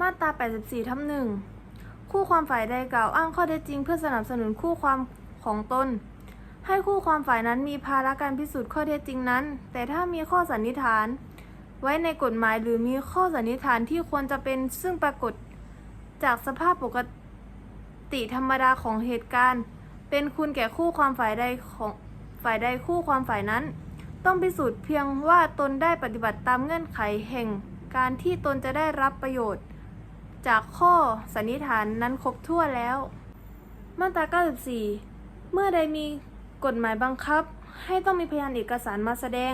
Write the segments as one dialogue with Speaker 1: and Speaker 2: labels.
Speaker 1: มาตรา 84 ทับหนึ่งคู่ความฝ่ายใดกล่าวอ้างข้อเท็จจริง เพื่อสนับสนุนคู่ความของตน ให้คู่ความฝ่ายนั้นมีภาระการพิสูจน์ข้อเท็จจริงนั้น แต่ถ้ามีข้อสันนิษฐาน ไว้ในกฎหมายหรือมีข้อสันนิษฐานที่ควรจะเป็นซึ่งปรากฏจากสภาพปกติธรรมดาของเหตุการณ์ เป็นคุณแก่คู่ความฝ่ายใดของฝ่ายใดคู่ความฝ่ายนั้น ต้องพิสูจน์เพียงว่าตนได้ปฏิบัติตามเงื่อนไขแห่งการที่ตนจะได้รับประโยชน์ จากข้อสันนิษฐานนั้นครบถ้วนแล้ว มาตรา 94 เมื่อใดมีกฎหมายบังคับ ให้ต้องมีพยานเอกสารมาแสดง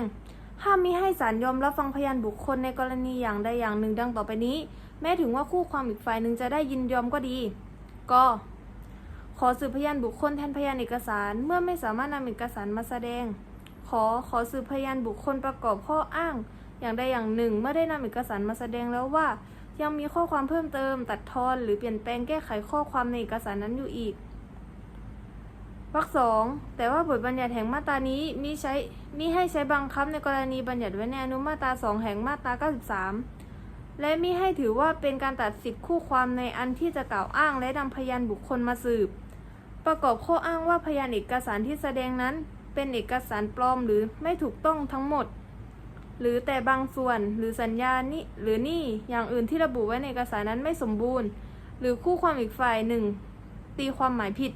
Speaker 1: ห้ามมิให้ศาลยอมรับฟังพยานบุคคลในกรณีอย่างใดอย่างหนึ่งดังต่อไปนี้ แม้ถึงว่าคู่ความอีกฝ่ายหนึ่งจะได้ยินยอมก็ดี ก็ขอสืบพยานบุคคลแทนพยานเอกสารเมื่อไม่สามารถนำเอกสารมาแสดง ขอขอสืบพยานบุคคลประกอบข้ออ้าง อย่างใดอย่างหนึ่ง เมื่อได้นำเอกสารมาแสดงแล้วว่า ยังมีข้อความเพิ่มเติม ตัดทอน หรือเปลี่ยนแปลงแก้ไขข้อความในเอกสารนั้นอยู่อีกวรรคสองแต่ว่าบทบัญญัติแห่งมาตรานี้มิใช้มิให้ใช้บังคับในกรณีบัญญัติไว้ในอนุมาตราสองแห่งมาตรา93 และมิให้ถือว่าเป็นการตัดสิทธิคู่ความในอันที่จะกล่าวอ้างและนำพยานบุคคลมาสืบ ประกอบข้ออ้างว่าพยานเอกสารที่แสดงนั้น เป็นเอกสารปลอมหรือไม่ถูกต้องทั้งหมด หรือแต่บางส่วนหรือสัญญานี้หรือนี่อย่างอื่นที่ระบุไว้ในเอกสารนั้นไม่สมบูรณ์ หรือคู่ความอีกฝ่ายหนึ่งตีความหมายผิด